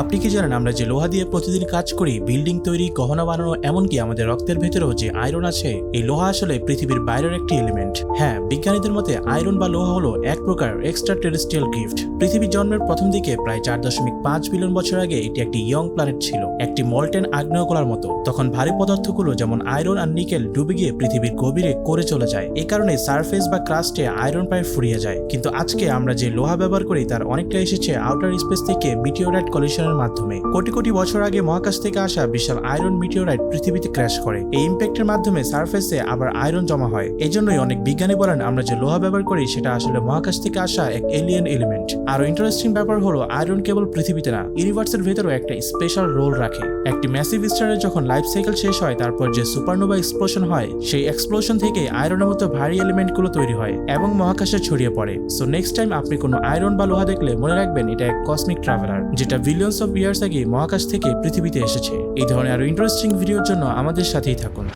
আপনি কি জানেন আমরা যে লোহা দিয়ে প্রতিদিন কাজ করি, বিল্ডিং তৈরি, গহনা বানানো, এমনকি আমাদের রক্তের ভেতরেও যে আয়রন আছে, এই লোহা আসলে পৃথিবীর বাইরের একটি এলিমেন্ট হ্যাঁ বিজ্ঞানীদের মতে আয়রন বা লোহা হলো এক প্রকার এক্সট্রা টেরেস্ট্রিয়াল গিফট পৃথিবীর জন্মের প্রথম দিকে প্রায় চার দশমিক পাঁচ বিলিয়ন বছর আগে এটি একটি ইয়ং প্ল্যানেট ছিল, একটি মল্টেন আগ্নেয়কলার মতো। তখন ভারী পদার্থগুলো যেমন আয়রন আর নিকেল ডুবে গিয়ে পৃথিবীর গভীরে করে চলে যায়। এই কারণে সারফেস বা ক্রাস্টে আয়রন প্রায় ফুরিয়ে যায়। কিন্তু আজকে আমরা যে লোহা ব্যবহার করি, তার অনেকটা এসেছে আউটার স্পেস থেকে মিটিওরাইট কলিশনের মাধ্যমে। কোটি কোটি বছর আগে মহাকাশ থেকে আসা বিশাল আয়রন মিটিওরাইট পৃথিবীতে ক্র্যাশ করে। এই ইম্প্যাক্টের মাধ্যমে সারফেসে আবার আয়রন জমা হয়। এজন্যই অনেক বিজ্ঞানী বলেন আমরা যে লোহা ব্যবহার করি, সেটা আসলে মহাকাশ থেকে আসা এক এলিয়েন এলিমেন্ট আর ইন্টারেস্টিং ব্যাপার হলো, আয়রন কেবল পৃথিবীতে না ইউনিভার্সের ভেতরেও একটা স্পেশাল রোল রাখে। একটি ম্যাসিভ স্টারের যখন লাইফ সাইকেল শেষ হয়, তারপর যে সুপারনোভা এক্সপ্লোশন হয়, সেই এক্সপ্লোশন থেকে আয়রনের মতো ভারী এলিমেন্টগুলো তৈরি হয় এবং মহাকাশে ছড়িয়ে পড়ে। সো নেক্সট টাইম আপনি কোনো আয়রন বা লোহা দেখলে মনে রাখবেন এটা এক কসমিক ট্রাভেলার যেটা বিলিয়ন্স অফ ইয়ার্স আগে মহাকাশ থেকে পৃথিবীতে এসেছে। এই ধরনের আরও ইন্টারেস্টিং ভিডিওর জন্য আমাদের সাথেই থাকুন।